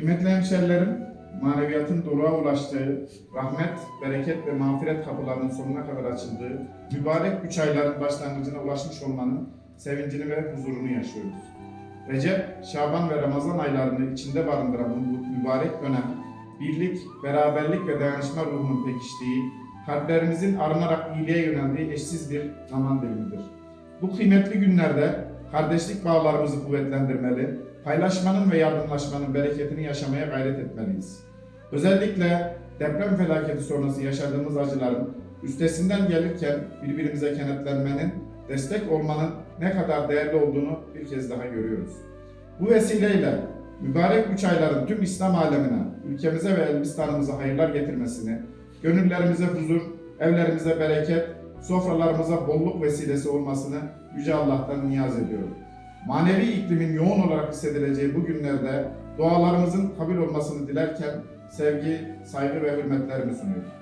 Kıymetli hemşerilerim, maneviyatın doruğa ulaştığı, rahmet, bereket ve mağfiret kapılarının sonuna kadar açıldığı, mübarek üç ayların başlangıcına ulaşmış olmanın sevincini ve huzurunu yaşıyoruz. Recep, Şaban ve Ramazan aylarını içinde barındıran bu mübarek dönem, birlik, beraberlik ve dayanışma ruhunun pekiştiği, kalplerimizin arınarak iyiliğe yöneldiği eşsiz bir zaman dilimidir. Bu kıymetli günlerde kardeşlik bağlarımızı kuvvetlendirmeli, paylaşmanın ve yardımlaşmanın bereketini yaşamaya gayret etmeliyiz. Özellikle deprem felaketi sonrası yaşadığımız acıların üstesinden gelirken birbirimize kenetlenmenin, destek olmanın ne kadar değerli olduğunu bir kez daha görüyoruz. Bu vesileyle mübarek üç ayların tüm İslam alemine, ülkemize ve Elbistan'ımıza hayırlar getirmesini, gönüllerimize huzur, evlerimize bereket, sofralarımıza bolluk vesilesi olmasını Yüce Allah'tan niyaz ediyorum. Manevi iklimin yoğun olarak hissedileceği bu günlerde dualarımızın kabul olmasını dilerken sevgi, saygı ve hürmetlerimi sunuyorum.